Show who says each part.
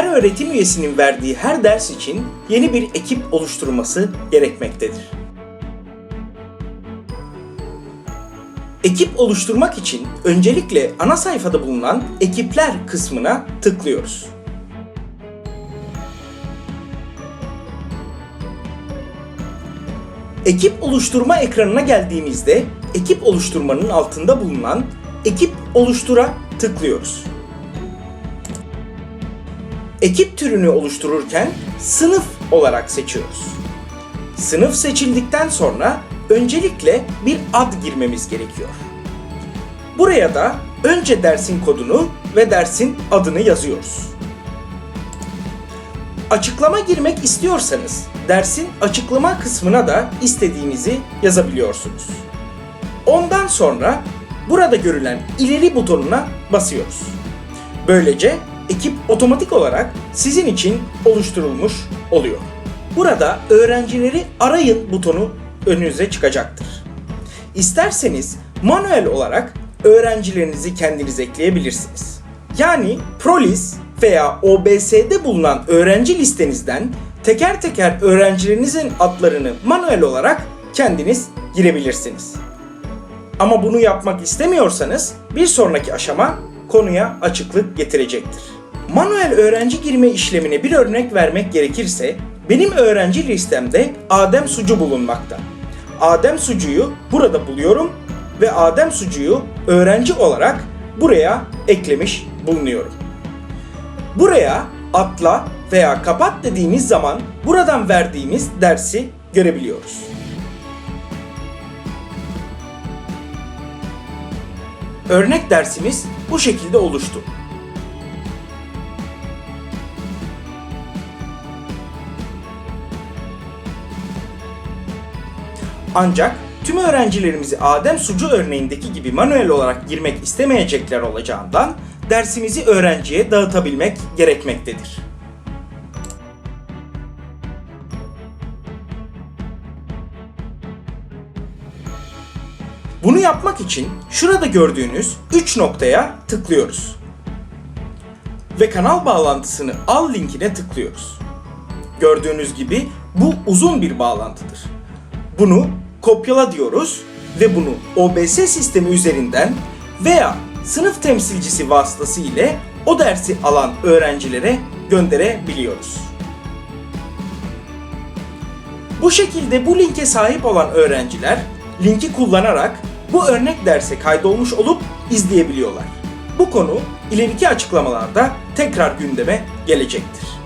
Speaker 1: her öğretim üyesinin verdiği her ders için yeni bir ekip oluşturması gerekmektedir. Ekip oluşturmak için öncelikle ana sayfada bulunan ekipler kısmına tıklıyoruz. Ekip oluşturma ekranına geldiğimizde ekip oluşturmanın altında bulunan ekip oluştura tıklıyoruz. Ekip türünü oluştururken sınıf olarak seçiyoruz. Sınıf seçildikten sonra öncelikle bir ad girmemiz gerekiyor. Buraya da önce dersin kodunu ve dersin adını yazıyoruz. Açıklama girmek istiyorsanız dersin açıklama kısmına da istediğinizi yazabiliyorsunuz. Ondan sonra burada görülen ileri butonuna basıyoruz. Böylece ekip otomatik olarak sizin için oluşturulmuş oluyor. Burada öğrencileri arayın butonu önünüze çıkacaktır. İsterseniz manuel olarak öğrencilerinizi kendiniz ekleyebilirsiniz. Yani Prolis veya OBS'de bulunan öğrenci listenizden teker teker öğrencilerinizin adlarını manuel olarak kendiniz girebilirsiniz. Ama bunu yapmak istemiyorsanız bir sonraki aşama konuya açıklık getirecektir. Manuel öğrenci girme işlemine bir örnek vermek gerekirse benim öğrenci listemde Adem Sucu bulunmakta. Adem Sucu'yu burada buluyorum ve Adem Sucu'yu öğrenci olarak buraya eklemiş bulunuyorum. Buraya atla veya kapat dediğimiz zaman buradan verdiğimiz dersi görebiliyoruz. Örnek dersimiz bu şekilde oluştu. Ancak tüm öğrencilerimizi Adem Sucu örneğindeki gibi manuel olarak girmek istemeyecekler olacağından dersimizi öğrenciye dağıtabilmek gerekmektedir. Bunu yapmak için şurada gördüğünüz 3 noktaya tıklıyoruz. Ve kanal bağlantısını al linkine tıklıyoruz. Gördüğünüz gibi bu uzun bir bağlantıdır. Bunu kopyala diyoruz ve bunu OBS sistemi üzerinden veya sınıf temsilcisi vasıtası ile o dersi alan öğrencilere gönderebiliyoruz. Bu şekilde bu linke sahip olan öğrenciler linki kullanarak bu örnek derse kaydolmuş olup izleyebiliyorlar. Bu konu ileriki açıklamalarda tekrar gündeme gelecektir.